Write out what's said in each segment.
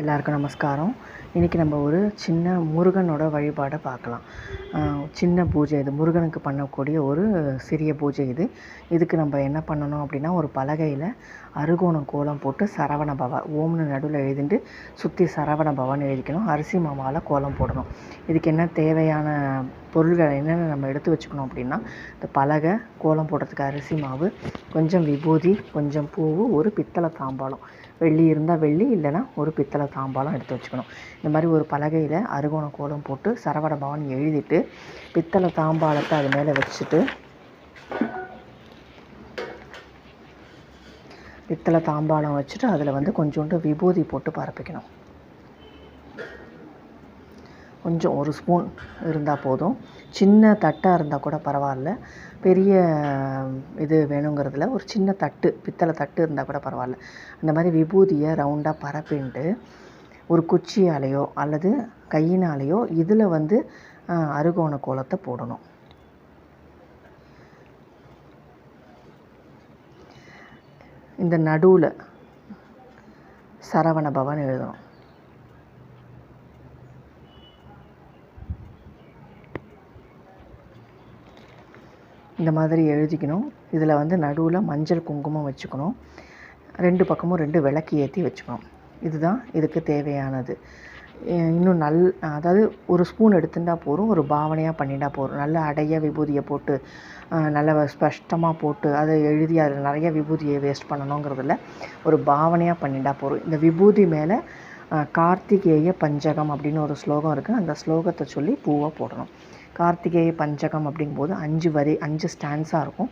எல்லாருக்கும் நமஸ்காரம். இன்றைக்கி நம்ம ஒரு சின்ன முருகனோட வழிபாடை பார்க்கலாம். சின்ன பூஜை இது. முருகனுக்கு பண்ணக்கூடிய ஒரு சிறிய பூஜை இது. இதுக்கு நம்ம என்ன பண்ணணும் அப்படின்னா ஒரு பலகையில் அருகோணம் கோலம் போட்டு சரவண பவன் ஓம்னு நடுவில் எழுதிட்டு சுற்றி சரவண பவன் எழுதிக்கணும். அரிசி மாவால் கோலம் போடணும். இதுக்கு என்ன தேவையான பொருள்கள் என்னென்ன நம்ம எடுத்து வச்சுக்கணும் அப்படின்னா இந்த பலகை கோலம் போடுறதுக்கு அரிசி மாவு கொஞ்சம் விபூதி கொஞ்சம் பூவு ஒரு பித்தளை தாம்பாளம். வெள்ளி இருந்தால் வெள்ளி இல்லைன்னா ஒரு பித்தளை தாம்பாளம் எடுத்து வச்சுக்கணும். இந்த மாதிரி ஒரு பலகையில் அருகோண கோலம் போட்டு சரவண பவன் எழுதிட்டு பித்தளை தாம்பாளத்தை அது மேலே வச்சுட்டு பித்தளை தாம்பாளம் வச்சுட்டு அதில் வந்து கொஞ்சோண்டு விபூதி போட்டு பரப்பிக்கணும். கொஞ்சம் ஒரு ஸ்பூன் இருந்தால் போதும். சின்ன தட்டாக இருந்தால் கூட பரவாயில்ல. பெரிய இது வேணுங்கிறதுல ஒரு சின்ன தட்டு பித்தளை தட்டு இருந்தால் கூட பரவாயில்ல. அந்த மாதிரி விபூதியை ரவுண்டாக பரப்பின்ட்டு ஒரு குச்சியாலேயோ அல்லது கையினாலேயோ இதில் வந்து அருகோண கோலத்தை போடணும். இந்த நடுவில் சரவண பவன் எழுதணும். இந்த மாதிரி எழுதிக்கணும். இதில் வந்து நடுவில் மஞ்சள் குங்குமம் வச்சுக்கணும். ரெண்டு பக்கமும் ரெண்டு விளக்கு ஏற்றி வச்சுக்கணும். இதுதான் இதுக்கு தேவையானது. இன்னும் நல் அதாவது ஒரு ஸ்பூன் எடுத்துட்டா போதும் ஒரு பாவனையாக பண்ணிட்டா போகிறோம் நல்ல அடைய விபூதியை போட்டு நல்லா நல்ல ஸ்பஷ்டமாக போட்டு அதை எழுதி அதில் நிறைய விபூதியை வேஸ்ட் பண்ணணுங்கிறதுல ஒரு பாவனையாக பண்ணிட்டா போதும். இந்த விபூதி மேலே கார்த்திகேய பஞ்சகம் அப்படின்னு ஒரு ஸ்லோகம் இருக்குது அந்த ஸ்லோகத்தை சொல்லி பூவை போடணும். கார்த்திகேய பஞ்சகம் அப்படிங்கும்போது அஞ்சு வரி அஞ்சு ஸ்டான்ஸாக இருக்கும்.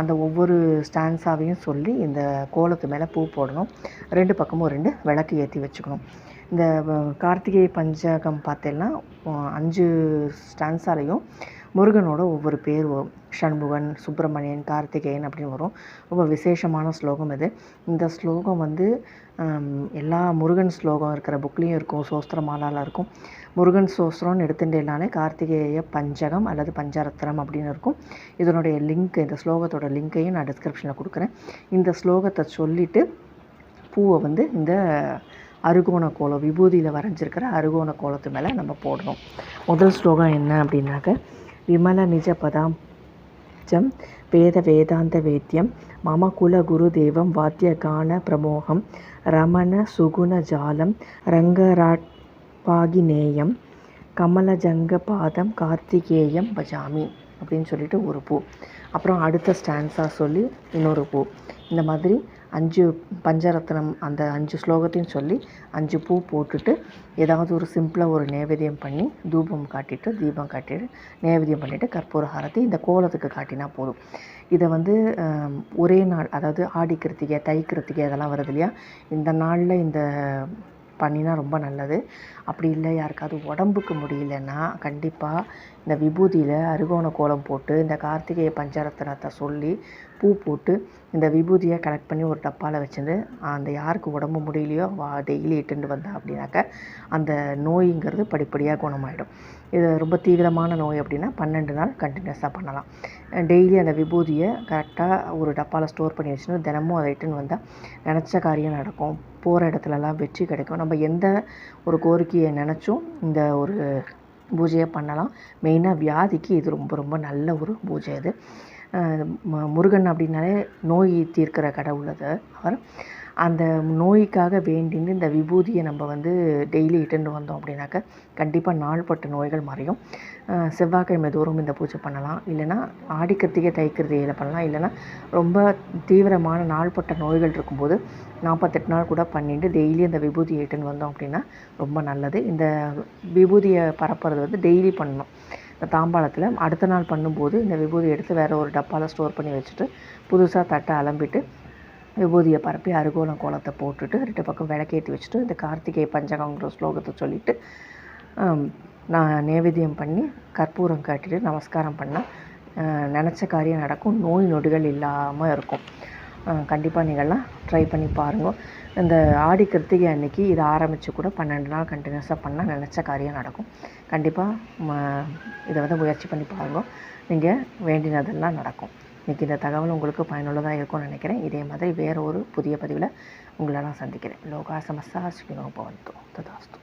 அந்த ஒவ்வொரு ஸ்டான்ஸாவையும் சொல்லி இந்த கோலத்து மேலே பூ போடணும். ரெண்டு பக்கமும் ரெண்டு விளக்கு ஏற்றி வச்சுக்கணும். இந்த கார்த்திகை கார்த்திகேய பஞ்சகம் பார்த்தேன்னா அஞ்சு ஸ்டான்ஸாலையும் முருகனோட ஒவ்வொரு பேர் வரும். சண்முகன் சுப்பிரமணியன் கார்த்திகேயன் அப்படின்னு வரும். ரொம்ப விசேஷமான ஸ்லோகம் இது. இந்த ஸ்லோகம் வந்து எல்லா முருகன் ஸ்லோகம் இருக்கிற புக்லேயும் இருக்கும். சோஸ்திரமாலாவில் இருக்கும். முருகன் சோஸ்திரம்னு எடுத்துட்டேனாலே கார்த்திகேய பஞ்சகம் அல்லது பஞ்சரத்னம் அப்படின்னு இருக்கும். இதனுடைய லிங்க் இந்த ஸ்லோகத்தோட லிங்க்கையும் நான் டிஸ்கிரிப்ஷனில் கொடுக்குறேன். இந்த ஸ்லோகத்தை சொல்லிவிட்டு பூவை வந்து இந்த அருகோண கோலம் விபூதியில் வரைஞ்சிருக்கிற அருகோண கோலத்து மேலே நம்ம போடுறோம். முதல் ஸ்லோகம் என்ன அப்படின்னாக்க விமல நிஜ பதாம் ஜம் வேத வேதாந்த வேத்தியம் மம குல குரு தேவம் வாத்திய கான பிரமோகம் ரமண சுகுண ஜாலம் ரங்கராட்பாகினேயம் கமலஜங்க பாதம் கார்த்திகேயம் பஜாமி அப்படின்னு சொல்லிட்டு ஒரு பூ. அப்புறம் அடுத்த ஸ்டான்ஸாக சொல்லி இன்னொரு பூ. இந்த மாதிரி அஞ்சு பஞ்சரத்னம் அந்த அஞ்சு ஸ்லோகத்தையும் சொல்லி அஞ்சு பூ போட்டுட்டு ஏதாவது ஒரு சிம்பிளாக ஒரு நேவேதியம் பண்ணி தூபம் காட்டிட்டு தீபம் காட்டிட்டு நேவேதியம் பண்ணிவிட்டு கற்பூர ஹாரத்தி இந்த கோலத்துக்கு காட்டினா போதும். இதை வந்து ஒரே நாள் அதாவது ஆடி கிருத்திகை தை கிருத்திகை அதெல்லாம் வருது இல்லையா? இந்த நாளில் இந்த பண்ணினா ரொம்ப நல்லது. அப்படி இல்லை யாருக்காவது உடம்புக்கு முடியலன்னா கண்டிப்பாக இந்த விபூதியில் அருகோண கோலம் போட்டு இந்த கார்த்திகை பஞ்சரத்னத்தை சொல்லி பூ போட்டு இந்த விபூதியை கலெக்ட் பண்ணி ஒரு டப்பாவில் வச்சுருந்து அந்த யாருக்கு உடம்பு முடியலையோ வா டெய்லி இட்டுண்டு வந்தா அப்படின்னாக்க அந்த நோய்ங்கிறது படிப்படியாக குணமாயிடும். இது ரொம்ப தீவிரமான நோய் அப்படின்னா பன்னெண்டு நாள் கண்டினியூஸாக பண்ணலாம். டெய்லி அந்த விபூதியை கரெக்டாக ஒரு டப்பாவில் ஸ்டோர் பண்ணி வச்சுன்னு தினமும் அதை இட்டுன்னு வந்தால் நினச்ச காரியம் நடக்கும். போகிற இடத்துலலாம் வெற்றி கிடைக்கும். நம்ம எந்த ஒரு கோரிக்கையை நினச்சும் இந்த ஒரு பூஜையை பண்ணலாம். மெயினாக வியாதிக்கு இது ரொம்ப ரொம்ப நல்ல ஒரு பூஜை இது. முருகன் அப்படின்னாலே நோய் தீர்க்கிற கடவுள் அது அவர். அந்த நோய்க்காக வேண்டின்னு இந்த விபூதியை நம்ம வந்து டெய்லி இட்டுண்டு வந்தோம் அப்படின்னாக்க கண்டிப்பாக நாள்பட்ட நோய்கள் மறையும். செவ்வாய்க்கிழமை தோறும் இந்த பூஜை பண்ணலாம். இல்லைன்னா ஆடி கிருத்திகை பண்ணலாம். இல்லைன்னா ரொம்ப தீவிரமான நாள்பட்ட நோய்கள் இருக்கும்போது நாற்பத்தெட்டு நாள் கூட பண்ணிட்டு டெய்லி அந்த விபூதியை இட்டுன்னு வந்தோம் அப்படின்னா ரொம்ப நல்லது. இந்த விபூதியை பரப்புறது வந்து டெய்லி பண்ணணும். இந்த தாம்பாளத்தில் அடுத்த நாள் பண்ணும்போது இந்த விபூதியை எடுத்து வேறு ஒரு டப்பாவில் ஸ்டோர் பண்ணி வச்சுட்டு புதுசாக தட்டை அலம்பிட்டு விபூதியை பரப்பி அருகோலம் கோலத்தை போட்டுட்டு ரெண்டு பக்கம் விளக்கேற்றி வச்சுட்டு இந்த கார்த்திகை பஞ்சகங்கிற ஸ்லோகத்தை சொல்லிட்டு நான் நேவேத்தியம் பண்ணி கற்பூரம் காட்டிட்டு நமஸ்காரம் பண்ணால் நினச்ச காரியம் நடக்கும். நோய் நொடிகள் இல்லாமல் இருக்கும். கண்டிப்பாக நீங்கள்லாம் ட்ரை பண்ணி பாருங்க. இந்த ஆடி கிருத்திகை அன்னைக்கு இதை ஆரம்பித்து கூட பன்னெண்டு நாள் கண்டினியூஸாக பண்ணால் நினச்ச காரியம் நடக்கும். கண்டிப்பாக இதை வந்து முயற்சி பண்ணி பாருங்க. நீங்கள் வேண்டினதெல்லாம் நடக்கும். இன்றைக்கி இந்த தகவல் உங்களுக்கு பயனுள்ளதாக இருக்கும்னு நினைக்கிறேன். இதே மாதிரி வேறு ஒரு புதிய பதிவில் உங்களை நான் சந்திக்கிறேன். லோகா சமஸ்தா சுகினோ பவந்தோ ததாஸ்து.